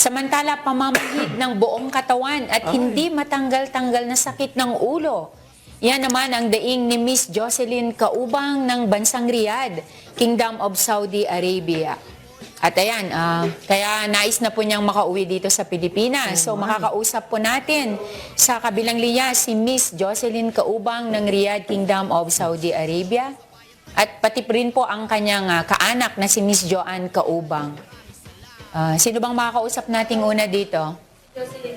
Samantala, pamamahid ng buong katawan at hindi matanggal-tanggal na sakit ng ulo. Yan naman ang daing ni Miss Jocelyn Kaubang ng Bansang Riyadh, Kingdom of Saudi Arabia. At ayan, ah, kaya nais na po niyang makauwi dito sa Pilipinas. So makakausap po natin sa kabilang linya si Miss Jocelyn Kaubang ng Riyadh, Kingdom of Saudi Arabia. At pati rin po ang kanyang ah, kaanak na si Miss Joanne Kaubang. Ah, sino bang makakausap nating una dito?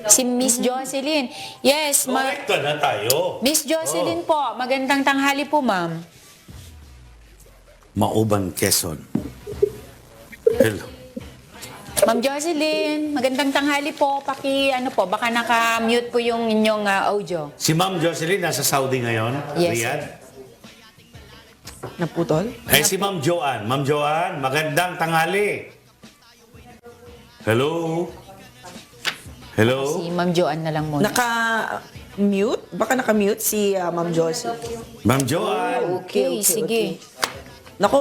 Si Miss Jocelyn. Yes, ma- Correct na tayo. Miss Jocelyn po. Magandang tanghali po, ma'am. Mauban, Quezon. Hello. Ma'am Jocelyn, magandang tanghali po. Paki, ano po, baka naka-mute po yung inyong ah, audio. Si Ma'am Jocelyn nasa Saudi ngayon, Yes, Riyadh. Naputol? Eh si Ma'am Joanne. Ma'am Joanne, magandang tanghali. Hello? Hello? Si Ma'am Joanne na lang muna. Naka-mute? Baka naka-mute si uh, Ma'am Josie. Ma'am Joanne. okay, sige. Naku,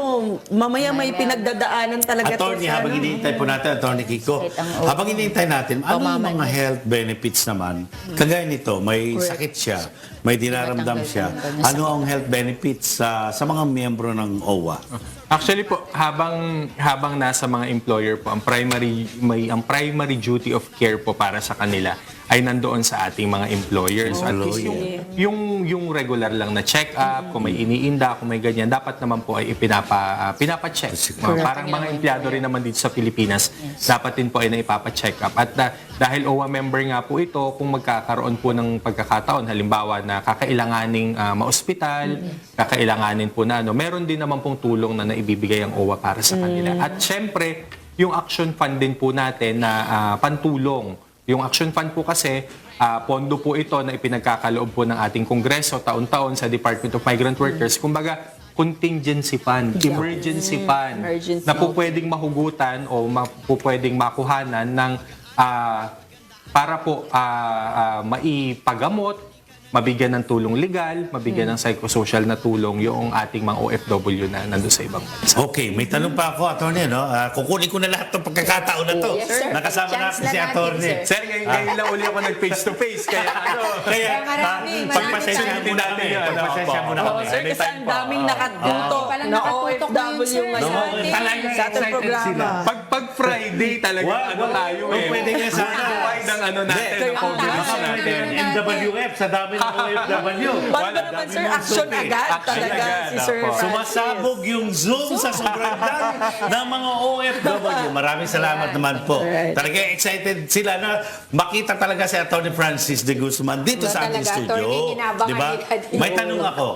mamaya may pinagdadaanan talaga Attorney, to sa habang ano. hinihintay po natin, Attorney Kiko, Kahit ang open. habang hinihintay natin, ano yung Pamaman. mga health benefits naman? Kagaya nito, may sakit siya, may dinaramdam siya. Na Ano ang health benefits sa sa mga miyembro ng OWA? Actually po, habang habang nasa mga employer po, ang primary may ang primary duty of care po para sa kanila ay nandoon sa ating mga employers. So at least yung, yung yung regular lang na check-up, kung may iniinda, kung may ganyan, dapat naman po ay ipinapa ah, pinapa-check. Mga parang mga empleyado rin naman dito sa Pilipinas, dapat din po ay naipapa-check up. At ah, dahil OWA member nga po ito, kung magkakaroon po ng pagkakataon, halimbawa na kakailanganing uh, maospital, kakailanganin po na ano, meron din naman pong tulong na naibibigay ang OWA para sa kanila. At syempre, yung action fund din po natin na ah, pantulong. Yung action fund po kasi, ah, pondo po ito na ipinagkakaloob po ng ating Kongreso taon-taon sa Department of Migrant Workers. Kumbaga, contingency fund, emergency fund, Emergency. na po pwedeng mahugutan o ma- po pwedeng makuhanan ng ah, para po ah, ah, maipagamot, mabigyan ng tulong legal, mabigyan ng psychosocial na tulong yung ating mga OFW na nandun sa ibang bansa. Okay, may tanong pa ako, Attorney. No? Ah, kukunin ko na lahat ng pagkakataon na to. Yes, sir. Nakasama Chance natin na si natin, Attorney. sir. Sir, ngayon, ngayon lang uli ako nag-face to face, kaya ano, Kaya, Kaya marami, marami pagpasensya tayo. muna kami. Pagpasensya muna kami. sir, kasi ang daming nakatuto na OFW ngayon. sa ating programa. pag, pag Friday talaga, Wag, ano wag. tayo eh. pwede nga sana. Worldwide ang ano natin, ang COVID Ang natin. NWF sa dami ng OFW. Paano ba naman, sir? Action agad Action talaga agad, si Sir. Francis. Sumasabog yung Zoom sa sobrang dami ng mga OFW. Maraming salamat naman po. Alright. Talaga excited sila na makita talaga si Atty. Francis de Guzman dito Wala sa ating talaga, studio. attorney, inabangan Di ba? nila. May tanong ako.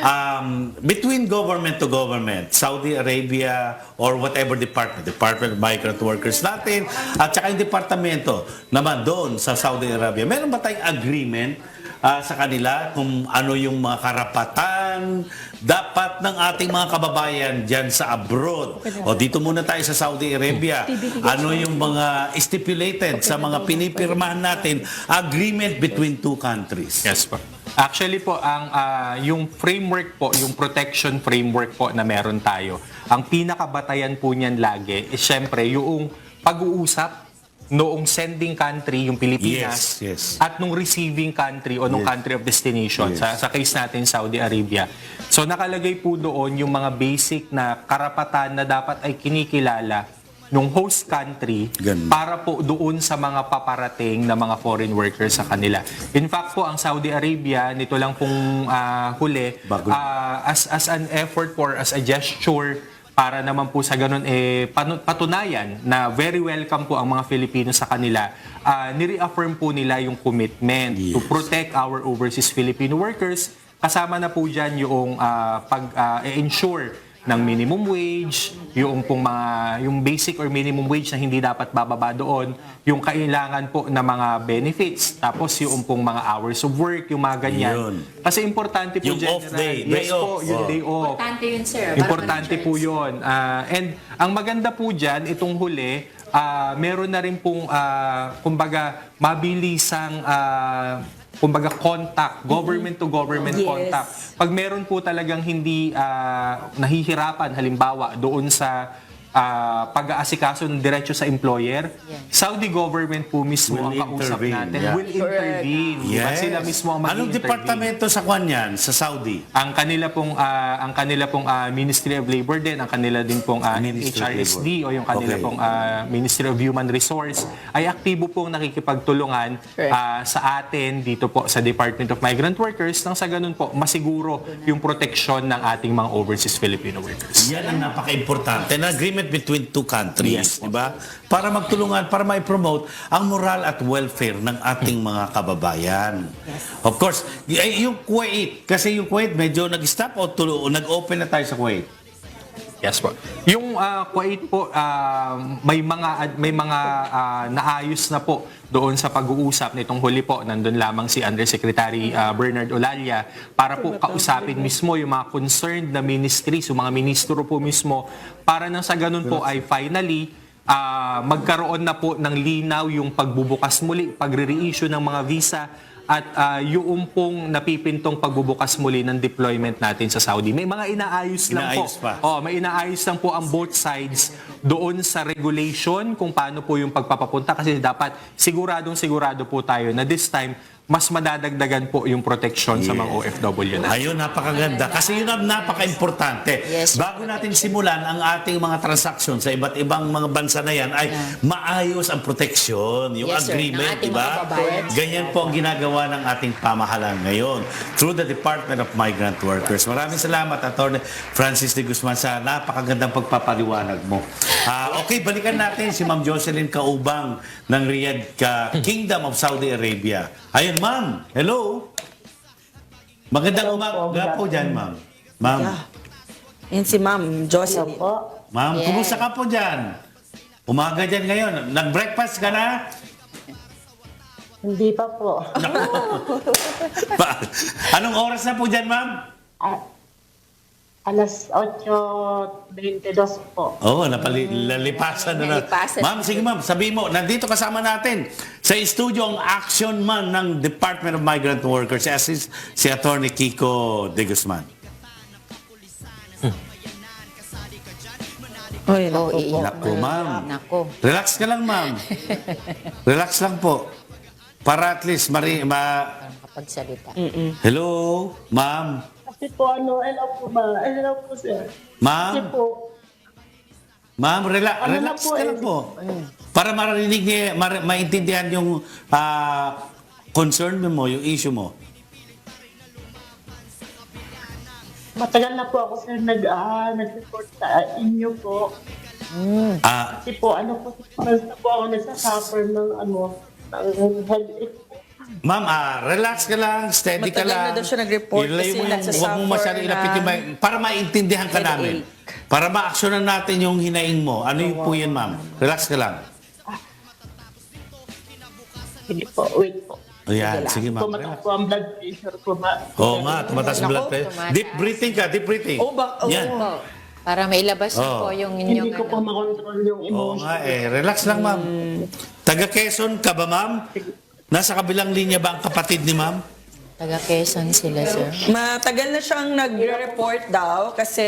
Um, between government to government, Saudi Arabia or whatever department, Department of Migrant Workers natin, at saka yung departamento naman doon sa Saudi Arabia, meron ba tayong agreement ah, sa kanila kung ano yung mga karapatan dapat ng ating mga kababayan dyan sa abroad. O dito muna tayo sa Saudi Arabia. Ano yung mga stipulated sa mga pinipirmahan natin agreement between two countries. Yes po. Actually po, ang ah, yung framework po, yung protection framework po na meron tayo, ang pinakabatayan po niyan lagi is syempre yung pag-uusap noong sending country, yung Pilipinas, Yes, yes. at nung receiving country o nung Yes. country of destination, Yes. sa, sa case natin, Saudi Arabia. So nakalagay po doon yung mga basic na karapatan na dapat ay kinikilala nung host country Ganda. para po doon sa mga paparating na mga foreign workers sa kanila. In fact po, ang Saudi Arabia, nito lang pong ah, huli, Bago. ah, as, as an effort for, as a gesture, para naman po sa ganun, eh, patunayan na very welcome po ang mga Filipino sa kanila, ah, nireaffirm po nila yung commitment to Yes. protect our overseas Filipino workers. Kasama na po dyan yung ah, pag-ensure ng minimum wage, yung pong mga yung basic or minimum wage na hindi dapat bababa doon, yung kailangan po na mga benefits, tapos yung pong mga hours of work, yung mga ganyan. Yun. Kasi importante po Yung General. off day, yes day po, off. yung Oh. day off. Importante yun, sir. para Importante ma-insurance. po yun. Ah, and ang maganda po dyan, itong huli, ah, meron na rin pong, ah, kumbaga, mabilisang, ah, kumbaga, contact, government to government Yes. contact. Pag meron po talagang hindi ah, nahihirapan, halimbawa, doon sa ah, pag-aasikaso ng diretso sa employer, Saudi government po mismo Will ang kausap intervene, natin. yeah. Will intervene. Diba? Sila mismo ang Anong departamento sa kwan yan, sa Saudi? Ang kanila pong ah, ang kanila pong ah, Ministry of Labor din, ang kanila din pong ah, Ministry HRSD o yung kanila Okay. pong ah, Ministry of Human Resource ay aktibo pong nakikipagtulungan Correct. ah, sa atin dito po sa Department of Migrant Workers nang sa ganun po masiguro yung proteksyon ng ating mga overseas Filipino workers. Yan ang napaka-importante na agreement between two countries, Yes. di ba? Para magtulungan, para ma-promote ang moral at welfare ng ating mga kababayan. Of course, yung Kuwait, kasi yung Kuwait medyo nag-stop o tulo, o nag-open na tayo sa Kuwait. Yes po. Yung ah, Kuwait po ah, may mga may mga ah, naayos na po doon sa pag-uusap nitong huli po. Nandun lamang si Undersecretary ah, Bernard Olalia para po kausapin mismo yung mga concerned na ministries, yung mga ministro po mismo para nang sa ganun po ay finally ah, magkaroon na po ng linaw yung pagbubukas muli, pagre-reissue ng mga visa at ah, yung pong napipintong pagbubukas muli ng deployment natin sa Saudi. May mga inaayos lang po. Inaayos pa. Oh, may inaayos lang po ang both sides doon sa regulation kung paano po yung pagpapapunta kasi dapat siguradong sigurado po tayo na this time mas madadagdagan po yung protection sa mga OFW na. Ayun, napakaganda. Kasi yun ang napaka-importante. Yes. Bago natin simulan ang ating mga transaksyon sa iba't ibang mga bansa na yan, ay maayos ang protection, yung Yes, agreement, di ba? Ganyan po ang ginagawa ng ating pamahalaan ngayon through the Department of Migrant Workers. Maraming salamat, Atty. Francis de Guzman, sa napakagandang pagpapaliwanag mo. Ah, okay, balikan natin si Ma'am Jocelyn Kaubang ng Riyadh ka Kingdom of Saudi Arabia. Ayun, ma'am. Hello. Magandang umaga po dyan, ma'am. Ma'am, Yeah. Yan si Ma'am Jocelyn. po. ma'am, Yes. kumusta ka po dyan? Umaga dyan ngayon. Nag-breakfast ka na? Hindi pa po. Anong oras na po dyan, ma'am? Ah, alas 8.22 po. Oo, oh, napalilipasan na na. Nalipasan. Ma'am, sige ma'am, sabi mo, nandito kasama natin sa studio ang action man ng Department of Migrant Workers, si, Assis- si Attorney Kiko De Guzman. Oy, Oh, naku po. iiyak Naku, na. ma'am. Nako. Relax ka lang, ma'am. Relax lang po. Para at least, mari, ma... Kapagsalita. Hello, ma'am. Kasi po ano, hello po ba? Hello po sir. Kasi Ma'am, po, ma'am, rela- Ano na relax po ka eh. lang po. Para marinig niya, mar- maintindihan yung ah, concern mo, yung issue mo. matagal na po ako sir nag, ah, nag-report sa inyo po. Ah, Kasi po, ano po, mas na po ako nagsasuffer ng ano, ng headache. Ma'am, ah, relax ka lang, steady ka Matagal lang. na daw siya nag-report Ilayo kasi mo yung, nagsasuffer huwag mo masyadong ilapit yung ng mic- para maintindihan ka namin. Para ma-actionan natin yung hinaing mo. Ano yung po yan, ma'am? Relax ka lang. Hindi po, wait po. Ayan, sige ma'am. Tumataas po ang blood pressure ko ba? Oo nga, tumataas ang blood pressure. tumataas. Deep breathing ka, deep breathing. Oh, ba- oh. Yan. Po, Para mailabas niyo Oh. po yung Hindi inyong ko po ano. makontrol yung Oo emotion. nga eh. Relax lang, ma'am. Taga Quezon ka ba, ma'am? Nasa kabilang linya ba ang kapatid ni ma'am? Taga Quezon sila, sir. Matagal na siyang nagre-report daw kasi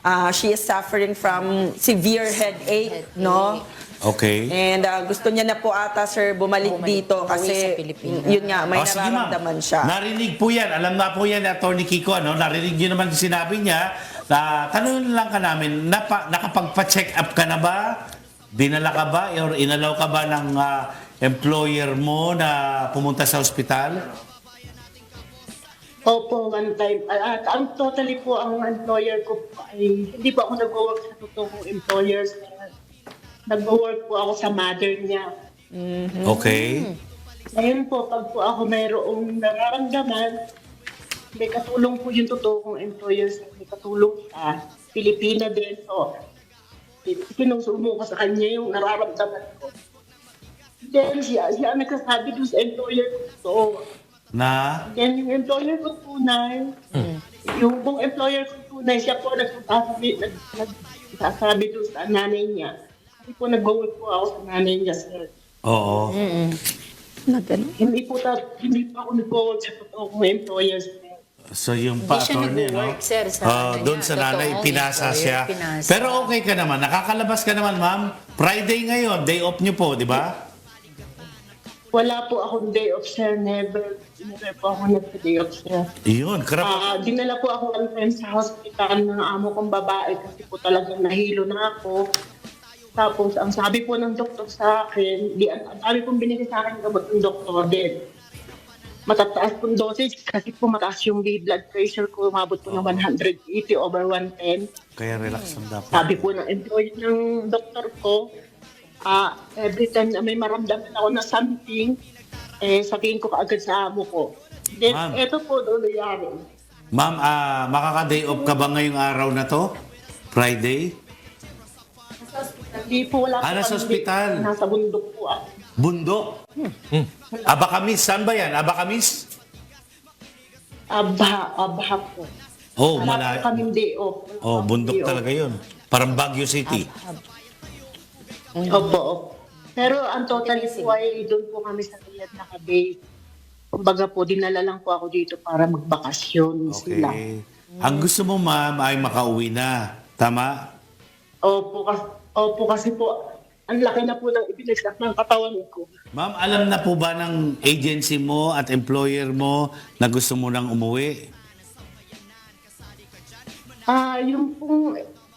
ah, she is suffering from severe headache, no? Okay. And ah, gusto niya na po ata, sir, bumalik, Bumalik, dito umuwi kasi Pilipinas. yun nga, may Oh, sige, ma'am. nararamdaman siya. Narinig po yan. Alam na po yan ni Atty. Kiko. Ano? Narinig niyo naman yung sinabi niya. Na, tanong lang ka namin, napa, nakapagpa-check up ka na ba? Dinala ka ba? Or inalaw ka ba ng ah, employer mo na pumunta sa ospital? Opo, one time. Ah, At ang totally po ang employer ko po ay hindi po ako nag-work sa totoong employers. Nag-work po ako sa mother niya. Okay. Ngayon po, pag po ako mayroong nararamdaman, may katulong po yung totoong employers. May katulong sa Pilipina din. So, sinusumo ko sa kanya yung nararamdaman ko. Then, siya, siya ang nagsasabi doon sa employer ko. So, Na? Then yung employer ko tunay, yung buong employer ko tunay, siya po nagsasabi, nag, nagsasabi doon sa nanay niya. Kasi po nag-work po ako sa nanay niya, sir. Oo. Na ganun. Hindi po, ta, hindi po ako nag-work sa totoong employer, sir. So yung Hindi pa siya attorney, no? nag-work, sir, sa Oh, ano doon niya. sa nanay, Totoong pinasa employer, siya. pinasa. Pero okay ka naman, nakakalabas ka naman, ma'am. Friday ngayon, day off niyo po, di ba? Wala po akong day off, sir. Never, never po ako nag-day off, sir. Iyon, karap. Ah, dinala po ako ng friend sa hospital ng amo kong babae kasi po talagang nahilo na ako. Tapos, ang sabi po ng doktor sa akin, di, ang sabi pong binigay sa akin gamot ng doktor din. Matataas pong dosage kasi po mataas yung blood pressure ko, umabot po ng 180 over 110. Kaya relax ang dapat. Sabi po ng employee ng doktor ko, ah every time na may maramdaman ako na something, eh, sabihin ko kaagad sa amo ko. Then, Ma'am. eto po doon nangyari. Ma'am, ah, makaka-day off ka ba ngayong araw na to? Friday? Hindi po wala Ah, po nasa kami- ospital. Nasa bundok po ako. Bundok? Abakamis, saan ba yan? Abakamis? Abha, abha po. Oh, Wala po mala. kaming day off. Wala Oh, bundok day off. talaga yun. Parang Baguio City. Opo, opo. Pero ang total po ay doon po kami sa Riyadh nakabase. Kumbaga po, dinala lang po ako dito para magbakasyon sila. Okay. Ang gusto mo, ma'am, ay makauwi na. Tama? Opo, kasi, opo, kasi po, ang laki na po ng ibinagsak ng katawan ko. Ma'am, alam na po ba ng agency mo at employer mo na gusto mo nang umuwi? Ah, yung pong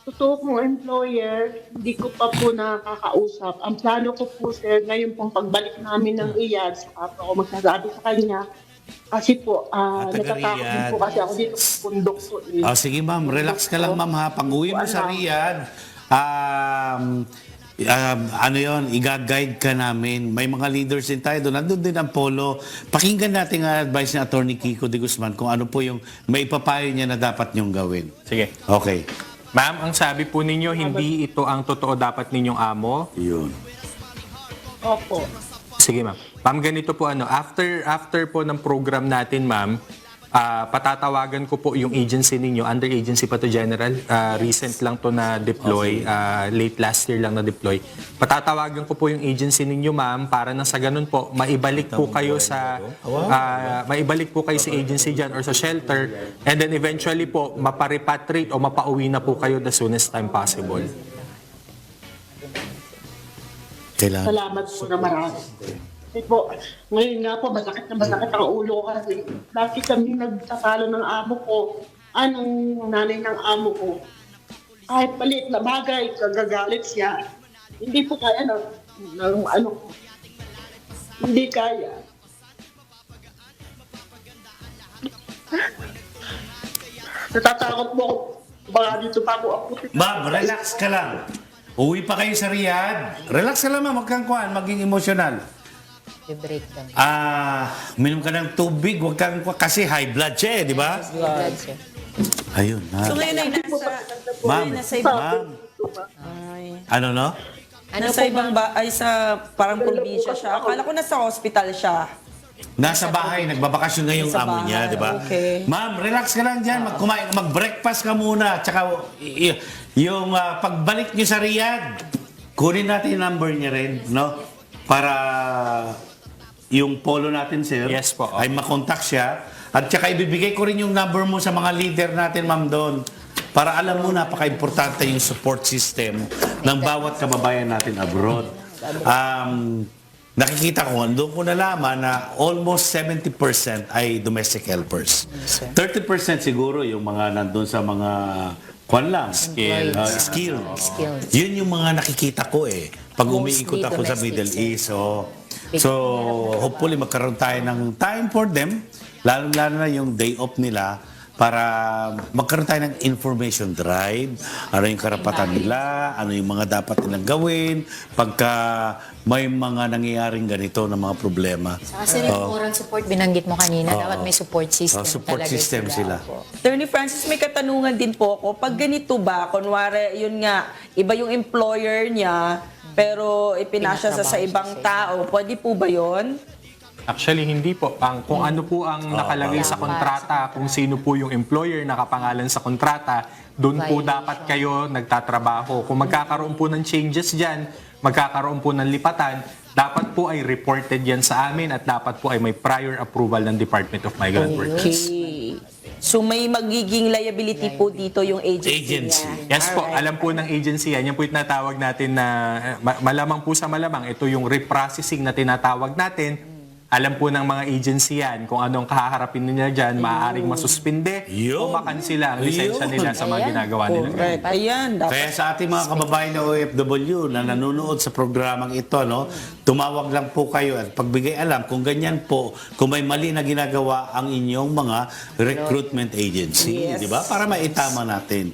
totoo kong employer, hindi ko pa po nakakausap. Ang plano ko po, sir, ngayon pong pagbalik namin ng Riyadh, saka po ako magsasabi sa kanya, kasi po, ah, taga natatakot din Riyadh. po kasi ako dito sa bundok po. Eh. Ah, sige ma'am, relax ka lang ma'am ha. Pag uwi mo sa Riyadh, um, um, ano yon iga-guide ka namin. May mga leaders din tayo doon. Nandun din ang polo. Pakinggan natin ang advice ni Attorney Kiko de Guzman kung ano po yung may ipapayo niya na dapat niyong gawin. Sige. Okay. Ma'am, ang sabi po ninyo, hindi ito ang totoo dapat ninyong amo. Yun. Opo. Sige, ma'am. Ma'am, ganito po ano, after after po ng program natin, ma'am, ah, patatawagan ko po yung agency ninyo, under agency pa to general, ah, recent lang to na deploy, ah, late last year lang na deploy. Patatawagan ko po yung agency ninyo, ma'am, para na sa ganun po, maibalik po kayo sa, ah, maibalik po kayo sa agency dyan or sa shelter, and then eventually po, maparepatriate o mapauwi na po kayo the soonest time possible. Kailangan. Salamat po na marami. Kasi po, ngayon nga po, masakit na masakit ang ulo ko kasi dati kami nagtatalo ng amo ko, anong nanay ng amo ko. Kahit maliit na bagay, kagagalit siya. Hindi po kaya ng, ng ano. Hindi kaya. Natatakot po ako. Baka dito pa ako akutin. Ma'am, relax ka lang. Uwi pa kayo sa Riyadh. Relax ka lang ma'am, huwag kang kuhan, maging emotional. I-break down. Ah, minom ka ng tubig, huwag kang kasi high blood siya eh, di ba? Blood, sir. Ayun, So ma'am. ngayon ay nasa, Ma'am, nasa ibang, ma'am. ay, Ano no? Ano nasa po ibang ba, ay sa parang probinsya siya. Akala ko nasa hospital siya. Nasa bahay, nagbabakasyon na yung Sa amo niya, bahay, di ba? okay. Ma'am, relax ka lang dyan. Mag-kumain, mag-breakfast ka muna. Tsaka y- y- yung ah, pagbalik niyo sa Riyadh, kunin natin yung number niya rin, no? Para yung polo natin, sir, Yes po. ay makontak siya. At tsaka ibibigay ko rin yung number mo sa mga leader natin, ma'am, doon. Para alam mo, napaka-importante yung support system ng bawat kababayan natin abroad. Um, nakikita ko, doon ko nalaman na almost 70% ay domestic helpers. 30% siguro yung mga nandun sa mga kwan lang. Skills. Uh, skilled. Skills. Yun yung mga nakikita ko eh. Pag umiikot ako sa Middle. East. So, so hopefully magkaroon tayo ng time for them, lalo-lalo na yung day off nila, para magkaroon tayo ng information drive, ano yung karapatan nila, ano yung mga dapat nilang gawin, pagka may mga nangyayaring ganito na mga problema. Kasi yung moral support, binanggit mo kanina, dapat may support system Oh, support talaga system sila. Opo. Attorney Francis, may katanungan din po ako. Pag ganito ba, kunwari, yun nga, iba yung employer niya, pero ipinasya sa, sa ibang tao, pwede po ba yun? Actually, hindi po. Ang, kung ano po ang nakalagay sa kontrata, kung sino po yung employer nakapangalan sa kontrata, doon po dapat kayo nagtatrabaho. Kung magkakaroon po ng changes dyan, magkakaroon po ng lipatan, dapat po ay reported yan sa amin at dapat po ay may prior approval ng Department of Migrant Workers. Okay. So may magiging liability po dito yung agency, Agency. niya. Yes po, Alright. alam po ng agency yan. Yan po yung tinatawag natin na eh, ma- malamang po sa malamang. Ito yung reprocessing na tinatawag natin. Alam po ng mga agency yan kung anong kaharapin nila dyan. Maaaring masuspinde o makansila ang lisensya Yun. nila sa mga Ayan. ginagawa nila. Correct. Ayan. Dapat Kaya sa ating mga kababayan na OFW na nanonood sa programang ito, no, tumawag lang po kayo at pagbigay alam kung ganyan po, kung may mali na ginagawa ang inyong mga recruitment agency, Yes. di ba? Para maitama natin.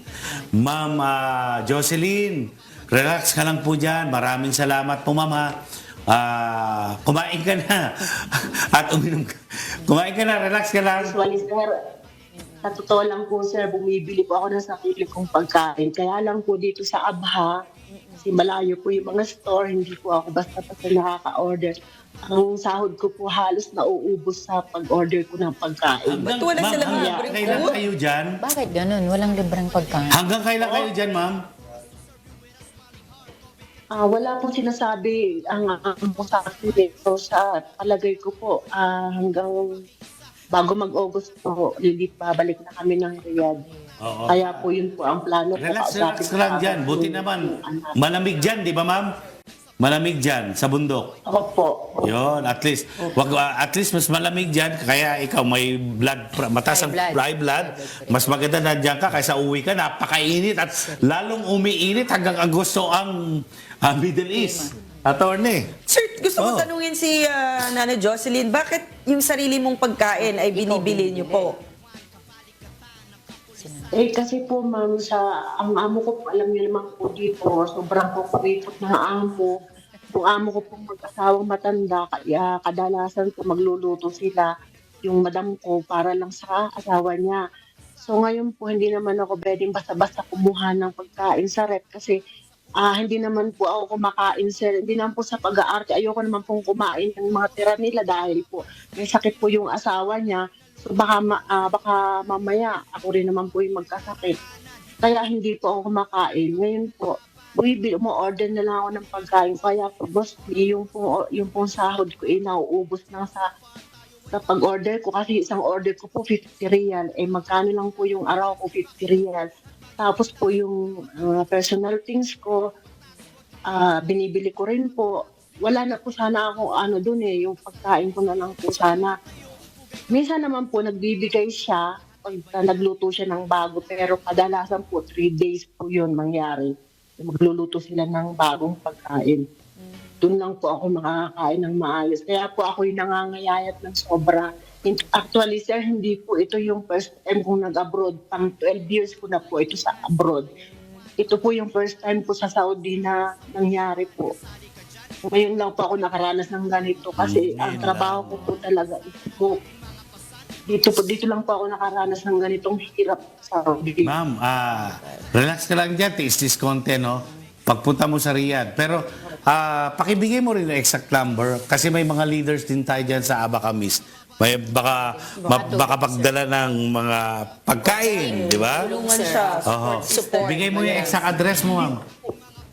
Ma'am ah, Jocelyn, relax ka lang po dyan. Maraming salamat po, ma'am ha. Ah, kumain ka na. At uminom ka. Kumain ka na, relax ka lang. Usually, sir, sa totoo lang po, sir, bumibili po ako ng sarili kong pagkain. Kaya lang po dito sa Abha, kasi malayo po yung mga store, hindi po ako basta-basta nakaka-order. Ang sahod ko po halos nauubos sa pag-order ko ng pagkain. Ba't wala ma'am, silang libreng kailan food? kayo dyan? Bakit ganun? Walang libreng pagkain. Hanggang kailan kayo dyan, ma'am? Ah, wala pong sinasabi ang ang sa akin eh. So sa palagay ko po, ah, hanggang bago mag-August po, lilit babalik na kami ng Riyadh. Oo. Kaya po yun po ang plano. Relax, relax ka lang dyan. Buti naman, anak. malamig dyan, di ba ma'am? Malamig dyan, sa bundok. Ako po. Yon, at least, wag, uh, at least mas malamig dyan, kaya ikaw may blood, pr- mataas ang High blood. high blood, mas maganda na dyan ka kaysa uwi ka, napakainit at lalong umiinit hanggang ang gusto ang ah, Middle East. Attorney. Sir, gusto ko Oh. tanungin si ah, Nana Jocelyn, bakit yung sarili mong pagkain ay binibili niyo po? Eh kasi po ma'am, sa ang amo ko po, alam niyo naman po dito, sobrang po kuripot ng amo. Yung amo ko po mag-asawang matanda, kaya kadalasan po magluluto sila yung madam ko para lang sa asawa niya. So ngayon po, hindi naman ako pwedeng basta-basta kumuha ng pagkain sa rep kasi ah hindi naman po ako kumakain sir. Hindi naman po sa pag-aarte. Ayoko naman pong kumain ng mga tira nila dahil po may sakit po yung asawa niya. Baka, ma- ah, baka mamaya ako rin naman po yung magkasakit. Kaya hindi po ako kumakain. Ngayon po, bumibili mo order na lang ako ng pagkain. Kaya po, boss, yung pong, yung pong sahod ko ay nauubos na sa sa pag-order ko kasi isang order ko po 50 real. Eh magkano lang po yung araw ko 50 real. Tapos po yung uh, personal things ko, ah, binibili ko rin po. Wala na po sana ako ano dun eh, yung pagkain ko na lang po sana. Minsan naman po nagbibigay siya uh, nagluto siya ng bago pero kadalasan po 3 days po yun mangyari. Magluluto sila ng bagong pagkain. Doon lang po ako makakakain ng maayos. Kaya po ako yung nangangayayat ng sobra. Actually, sir, hindi po ito yung first time kong nag-abroad. Pang 12 years ko na po ito sa abroad. Ito po yung first time po sa Saudi na nangyari po. Ngayon lang po ako nakaranas ng ganito kasi ang trabaho ko po talaga ito po. Dito po, dito lang po ako nakaranas ng ganitong hirap sa Saudi. Ma'am, ah, relax ka lang dyan, tiis-tiis konti, no? Pagpunta mo sa Riyadh. Pero, ah, pakibigay mo rin yung exact number kasi may mga leaders din tayo dyan sa Abacamis. May baka, ma- baka pagdala ng mga pagkain, di ba? Tulungan siya. Oo. Support. Bigay mo yung exact address mo, ma'am.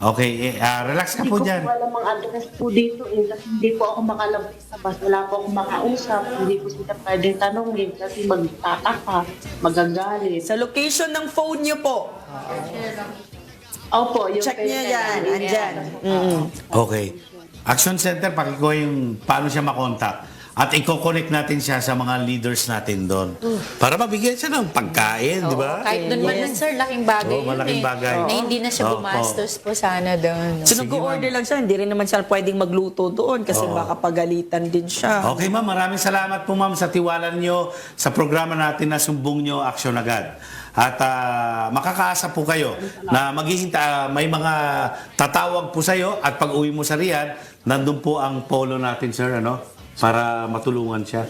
Okay, ah, relax ka Hindi po ko dyan. po alam ang address po dito eh, kasi hindi po ako makalabas sa bus. Wala po akong makausap. Hindi ko sila pwedeng tanongin kasi magtataka, magagalit. Sa location ng phone niyo po, Opo, yung check niya kaya- yan, andyan. Mm. Okay. Action Center, pakikuha yung paano siya makontak. At i-connect natin siya sa mga leaders natin doon. Para mabigyan siya ng pagkain, di ba? Kahit doon man Yes. lang, sir, laking bagay Oo, yun malaking eh. bagay. Na hindi na siya Oo. gumastos po sana doon. So nag-order lang siya, hindi rin naman siya pwedeng magluto doon kasi baka pagalitan din siya. Okay ma'am, maraming salamat po ma'am sa tiwala nyo sa programa natin na sumbong nyo aksyon agad. At ah, makakaasa po kayo na maghihinta, may mga tatawag po sa iyo at pag uwi mo sa Riyadh, nandun po ang polo natin sir, ano? Para matulungan siya.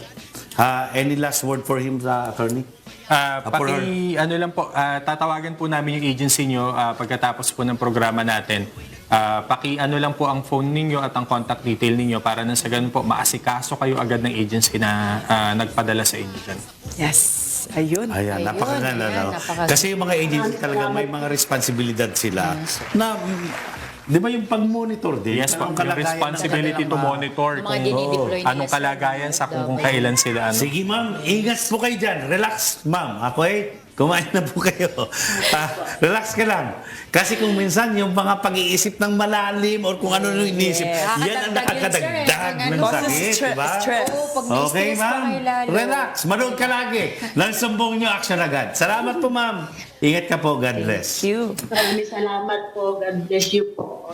Ah, any last word for him, sa attorney? Ah, for paki, ano lang po, ah, tatawagan po namin yung agency nyo ah, pagkatapos po ng programa natin. Ah, paki ano lang po ang phone ninyo at ang contact detail ninyo para nang sa ganun po maasikaso kayo agad ng agency na ah, nagpadala sa inyo dyan. Yes. Ayun. Ayan, Ayun, napakaganda. ayan, napakaganda. Kasi yung mga agency talaga may mga responsibilidad sila na mm, di ba yung pag-monitor din? Yes, po. Anong Yung kalagayan ng responsibility to kanilang mga- monitor mga kung dinideploy nila anong sa kalagayan sa kung, kung kailan sila ano. Sige ma'am, ingat po kayo dyan. Relax ma'am. Ako eh, kumain na po kayo. Ah, relax ka lang. Kasi kung minsan yung mga pag-iisip ng malalim or kung ano nung iniisip, Yes. yan ang Nakakadagdag yun, sir, eh. nakakadagdag Ng ng ano. Causes sakit, stre- diba? stress. Oo, pag may Okay, stress pa ma'am. kayo lalo. Relax. Manood ka lagi. Nang sumbong nyo, action agad. Salamat po, ma'am. Ingat ka po. God bless. Thank you. Maraming salamat po. God bless you po.